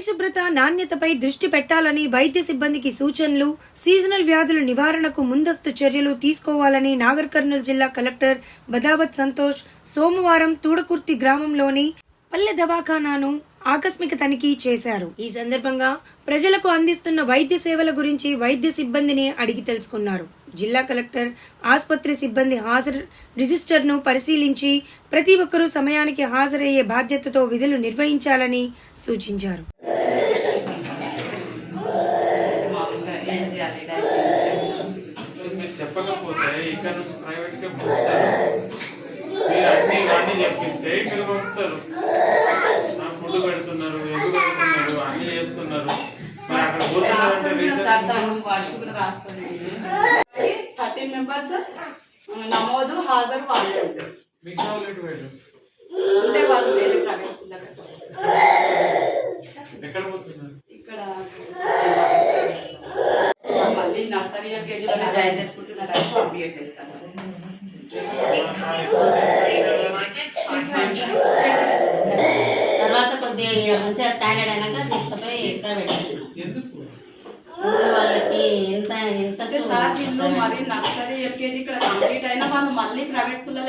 పరిశుభ్రత నాణ్యతపై దృష్టి పెట్టాలని వైద్య సిబ్బందికి సూచనలు సీజనల్ వ్యాధుల నివారణకు ముందస్తు చర్యలు తీసుకోవాలని నాగర్ కర్నూలు జిల్లా కలెక్టర్ బదావత్ సంతోష్ సోమవారం తూడకుర్తి గ్రామంలోని పల్లె దవాఖానాను ఆకస్మిక తనిఖీ చేశారు. ఈ సందర్భంగా ప్రజలకు అందిస్తున్న వైద్య సేవల గురించి వైద్య సిబ్బందిని అడిగి తెలుసుకున్నారు. జిల్లా కలెక్టర్ ఆసుపత్రి సిబ్బంది హాజరు రిజిస్టర్ను పరిశీలించి ప్రతి ఒక్కరూ సమయానికి హాజరయ్యే బాధ్యతతో విధులు నిర్వహించాలని సూచించారు. మీరు చెప్పకపోతే ఇక్కడ నుంచి ప్రైవేట్గా పంపుతారు మీరు అన్ని ఇవన్నీ చెప్పిస్తే ఇక్కడ పంపుతారు. ఫుడ్ పెడుతున్నారు ఎగ్గు పెడుతున్నారు అన్ని చేస్తున్నారు. మరి అక్కడ పోతున్నారంటే థర్టీన్ మెంబర్స్ నమోదు హాజరు వాళ్ళు. మిగతా వాళ్ళు ఎటు పోయారు? అంటే వాళ్ళు వేరే ప్రైవేట్ స్కూల్లో పెట్టారు ఎక్కడ పోతున్నారు ఇక్కడ మళ్ళీ నర్సరీ కేజీలోనే జాయిన్ చేసుకుంటున్నారు? అని పంపించేసి చేస్తాను తర్వాత కొద్దిగా మంచిగా స్టాండర్డ్ అయినాక తీసుకుపోయి ప్రైవేట్ వాళ్ళకి ఎంత ఇంట్రెస్ట్ మరి నర్సరీ ఎల్కేజీ ఇక్కడ కంప్లీట్ అయినా వాళ్ళు మళ్ళీ ప్రైవేట్ స్కూల్లో